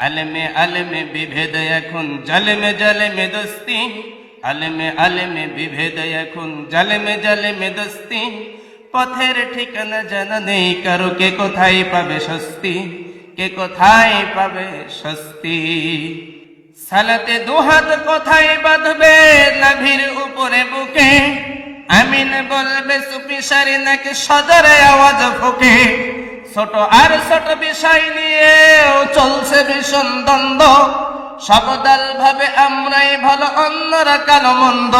আলেমে আলেমে বিভেদ এখন, জালেমে জালেমে দোস্তি। আলেমে আলেমে বিভেদ এখন, জালেমে জালেমে দোস্তি। পথের ঠিকানা জানা নেই, কারও কে কোথায় পাবে স্বস্তি? কে কোথায় পাবে স্বস্তি? সালাতে দুহাত কোথায় বাঁধবে নাভির উপরে বুকে? আমিন বলবে সুপিসারি নাকি সদরে আওয়াজ ফুকে? ছোট আর ছোট বিষয় নিয়েও চলছে ভীষণ দ্বন্দ্ব। সবদাল ভাবে আমরাই ভালো, অন্যরা কালো, মন্দ।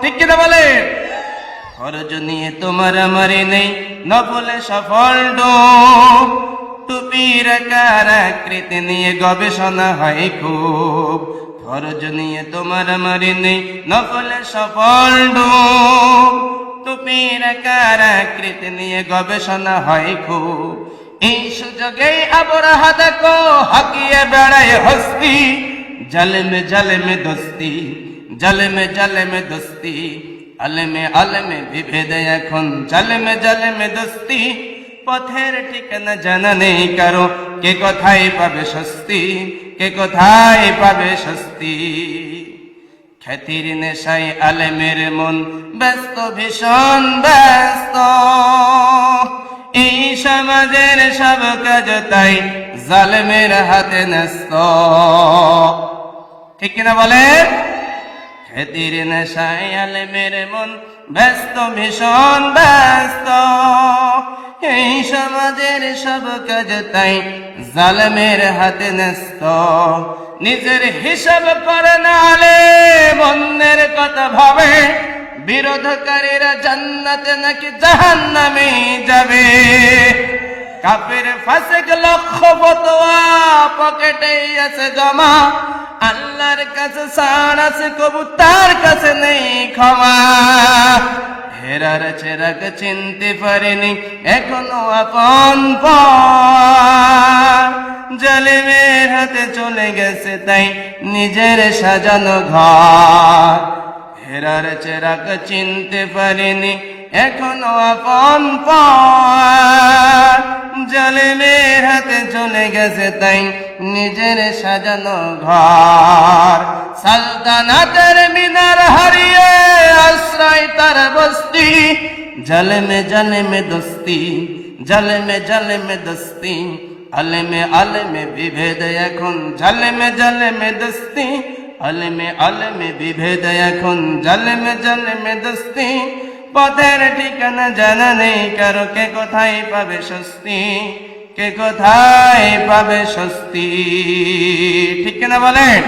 ঠিক কিনা বলে? খরচ নিয়ে তোমার আমারে নেই নফলে সফল টুপির আকার আকৃতি নিয়ে গবেষণা হয় খুব। ফরজ নিয়ে তোমার আমারে নেই নফলে সফল টুপির আকার আকৃতি নিয়ে গবেষণা হয় খুব। এই সুযোগে আবরাহা দেখো হাকিয়ে বেড়ায় হস্তি। জলমে জলমে দোস্তি, জলমে জলমে দোস্তি। আলেমে আলেমে বিভেদ এখন জলমে জলমে দোস্তি। পথের ঠিকানা জানা নেই কারও, কে কোথায় পাবে স্বস্তি? কে কোথায় পাবে স্বস্তি? খ্যাতির নেশায় আলেমের মন ব্যস্ত, ভীষণ ব্যস্ত। এই সমাজের সব কাজ তাই জালেমের হাতে ন্যস্ত। ঠিক কিনা বলেন খ্যাতির নেশায় আলেমের মন ব্যস্ত, ভীষণ ব্যস্ত। এই সমাজের সব কাজ তাই জালেমের হাতে ন্যস্ত। নিজের হিসাব করে না আলে বন্যের কথা ভাবে। বিরোধকারীরা জান্নাতে নাকি জাহান্নামে যাবে? কাপের ফাসেক লক্ষ ফতোয়া পকেটে আছে জমা। আল্লাহর কাছে সাড় আছে কবু তার কাছে নেই ক্ষমা। হেরার চেরাক চিনতে পারেনি, এখনও আপন জালেমের হাতে চলে গেছে তাই নিজের সাজানো ঘর। হেরার চেরাক চিনতে পারিনি, এখনও আপন জালেমের হাতে চলে গেছে তাই নিজের সাজানো ঘর। সালতানাতের মিনার হারিয়ে আশ্রয় তার বস্তি। জলে মে জলমে জলমে দোস্তি, জলমে জলমে দোস্তি। আলেমে আলেমে বিভেদ এখন জলমে জলমে দোস্তি। আলেমে আলমে বিভেদ এখন জলমে জলমে দস্তি পথের ঠিকানা জানা নেই কারও কে কোথায় পাবে স্বস্তি কে কোথায় পাবে স্বস্তি ঠিক না বলেন